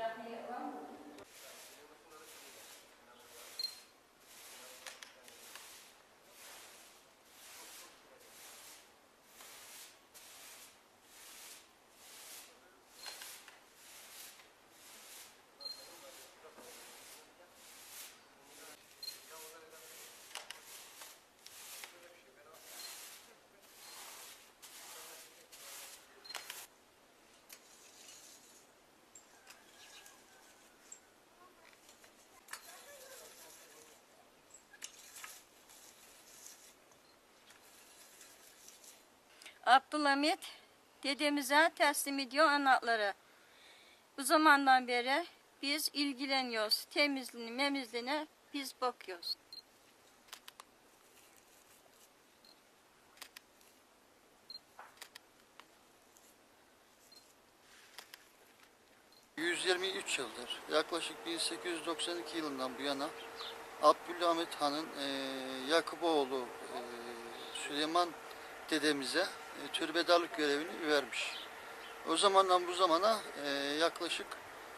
Daphne Rumble. Abdülhamit dedemize teslim ediyor anahtarları. Bu zamandan beri biz ilgileniyoruz. Temizliğine, memizliğine biz bakıyoruz. ...123 yıldır, yaklaşık 1892 yılından bu yana Abdülhamit Han'ın e, Yakuboğlu e, Süleyman dedemize e, türbedarlık görevini vermiş. O zamandan bu zamana e, yaklaşık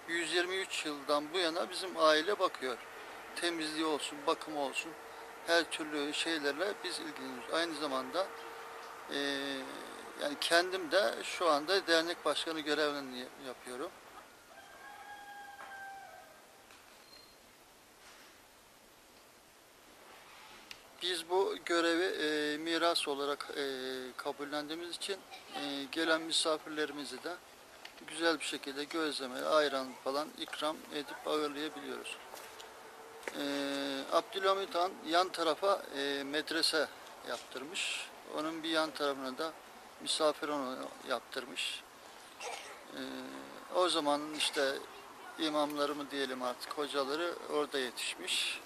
123 yıldan bu yana bizim aile bakıyor. Temizliği olsun, bakımı olsun, her türlü şeylerle biz ilgileniyoruz. Aynı zamanda e, yani kendim de şu anda dernek başkanı görevlerini yapıyorum. Biz bu görevi e, miras olarak e, kabullendiğimiz için e, gelen misafirlerimizi de güzel bir şekilde gözleme, ayran falan ikram edip ağırlayabiliyoruz. E, Abdülhamit Han yan tarafa e, medrese yaptırmış. Onun bir yan tarafına da misafir onu yaptırmış. E, o zaman işte imamları mı diyelim artık hocaları orada yetişmiş.